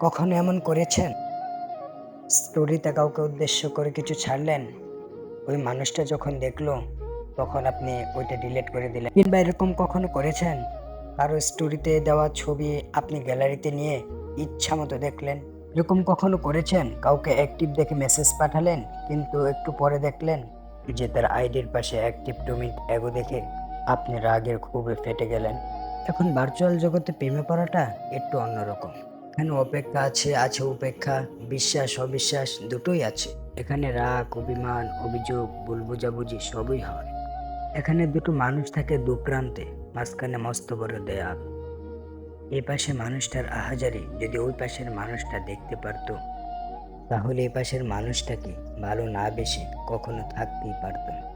কখনো এমন করেছেন? স্টোরিতে কাউকে উদ্দেশ্য করে কিছু ছাড়লেন? ওই মানুষটা যখন দেখল, তখন আপনি ওইটা ডিলিট করে দিলেন। কিংবা এরকম কখনো করেছেন? কারও স্টোরিতে দেওয়া ছবি আপনি গ্যালারিতে নিয়ে ইচ্ছা মতো দেখলেন? এরকম কখনো করেছেন? কাউকে অ্যাক্টিভ দেখে মেসেজ পাঠালেন? কিন্তু একটু পরে দেখলেন যে তার আইডির পাশে অ্যাক্টিভ টুমিট এগো দেখে আপনি রাগের খুবই ফেটে গেলেন। এখন ভার্চুয়াল জগতে প্রেমে পড়াটা একটু অন্যরকম। এখানে অপেক্ষা আছে আছে উপেক্ষা, বিশ্বাস, অবিশ্বাস, দুটোই আছে। এখানে রাগ, অভিমান, অভিযোগ, ভুল সবই হয়। এখানে দুটো মানুষ থাকে দু প্রান্তে, মাঝখানে মস্ত বড় দেয়াল। এই পাশে মানুষটার আহাজারি, যদি ওই পাশের মানুষটা দেখতে পারতো, তাহলে এই পাশের মানুষটাকে ভালো না বেশি কখনো থাকতেই পারতো না।